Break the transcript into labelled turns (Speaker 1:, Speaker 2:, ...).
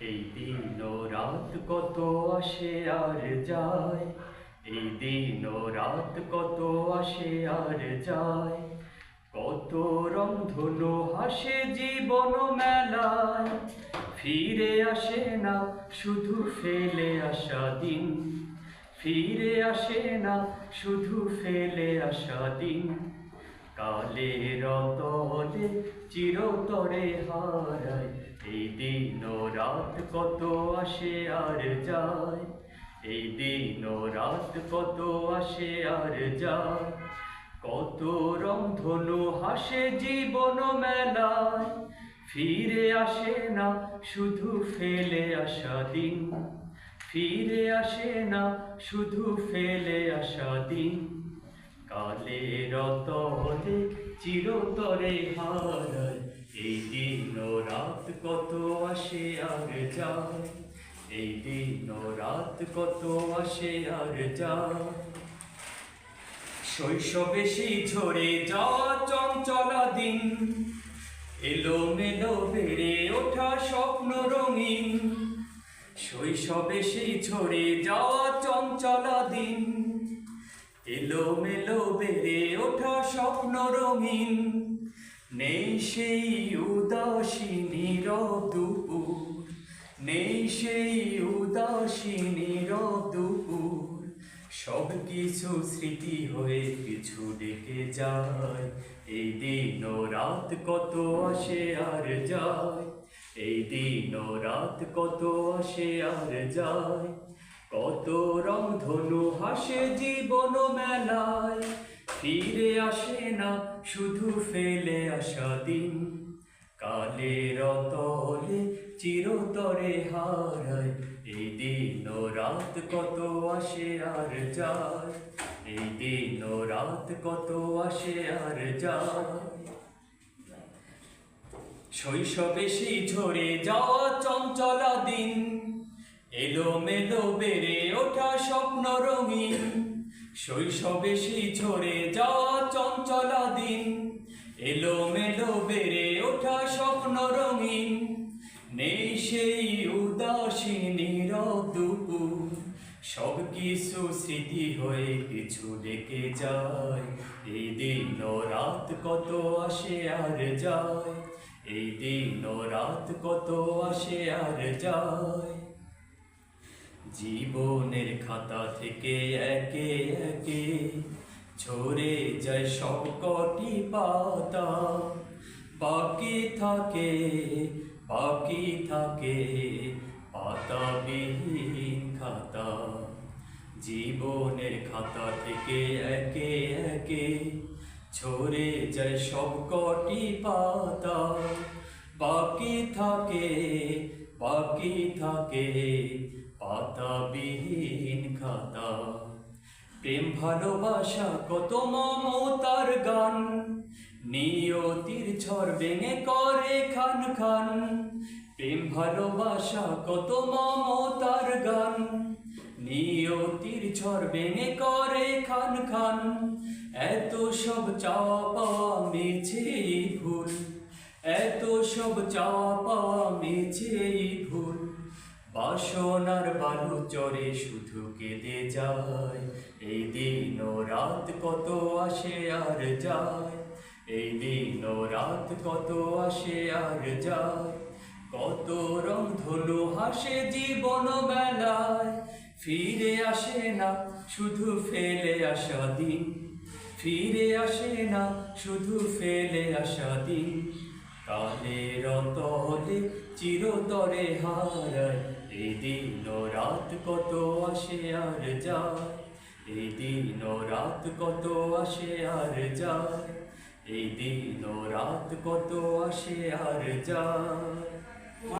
Speaker 1: এই দিন রাত কত আসে আর যায়? এই দিন রাত কত আসে আর যায়? কত রংধনু হাসে জীবন মেলায়। ফিরে আসে না শুধু ফেলে আসা দিন। ফিরে আসে না শুধু ফেলে আসা দিন। কালের তলে চিরতরে হারায়। এই দিন রাত কত আসে আর যায়। এই দিন রাত কত আসে আর যায়। কত রংধনু হাসে জীবন মেলায়। ফিরে আসে না, শুধু ফেলে আসা দিন। ফিরে আসে না, শুধু ফেলে আসা দিন। কালের তলে চিরতরে হারায়, এই দিন রাত কত আসে আর যায়। এই দিন রাত কত আসে আর যায়। শৈশবে সেই ঝরে যাওয়া চঞ্চলা দিন এলো মেলো বেড়ে ওঠা স্বপ্ন রঙিন। শৈশবে সেই ঝরে যাওয়া চঞ্চলা দিন এলো মেলো বেড়ে ওঠা স্বপ্ন রঙিন। নেই সেই উদাসীনী দুপুর নেই সেই উদাসীনী দুপুর সব কিছু স্মৃতি হয়ে কিছু ডেকে যায়। এই দিন ও রাত কত আসে আর যায়। এই দিন ও রাত কত আসে আর যায়। ধনু হাসে জীবন মেলায়। ফিরে আসে না, শুধু ফেলে আসা দিন। কালের তলে চিরতরে হারায়। এই দিন রাত কত আসে আর যায় এই দিন রাত কত আসে আর যায় শৈশবে সেই ঝরে যাওয়া চঞ্চলা দিন। এলো মেলো বেড়ে ওঠা স্বপ্ন রঙিন। শৈশবে সেই ঝরে যাওয়া চঞ্চলা দিন এলো মেলো বেড়ে ওঠা স্বপ্ন রঙিন। নেই সেই উদাসীনী দুপুর। সব কিছু স্মৃতি হয়ে কিছু ডেকে যায়। এই দিন রাত কত আসে আর যায়। এই দিন রাত কত আসে আর যায়। জীবনের খাতা থেকে একে একে ঝরে যায় সব কটি পাতা। বাকি থাকে বাকি থাকে পাতাবিহীন খাতা। জীবনের খাতা থেকে একে একে ঝরে যায় সব কটি পাতা। বাকি থাকে বাকি থাকে পাতাবিহীন খাতা। প্রেম, ভালোবাসা, কত মমতার গান। নিয়তির ঝড় ভেঙে করে খান খান। প্রেম, ভালোবাসা, কত মমতার গান। নিয়তির ঝড় ভেঙে করে খান খান। এত সব পাওয়া মিছেই ভুল। এত সব পাওয়া মিছেই ভুল। বাসনার বালু চরে শুধু কেঁদে যায়। এই দিন ও রাত কত আসে আর যায়। এই দিন ও রাত কত আসে আর যায়। কত রং ধনু হাসে জীবন বেলায় ফিরে আসে না শুধু ফেলে আসা দিন। ফিরে আসে না শুধু ফেলে আসা দিন। কালের তলে চিরতরে হারায়, এই দিন রাত কত আসে আর যায়, এই দিন রাত কত আসে আর যায়, এই দিন রাত কত আসে আর যায়।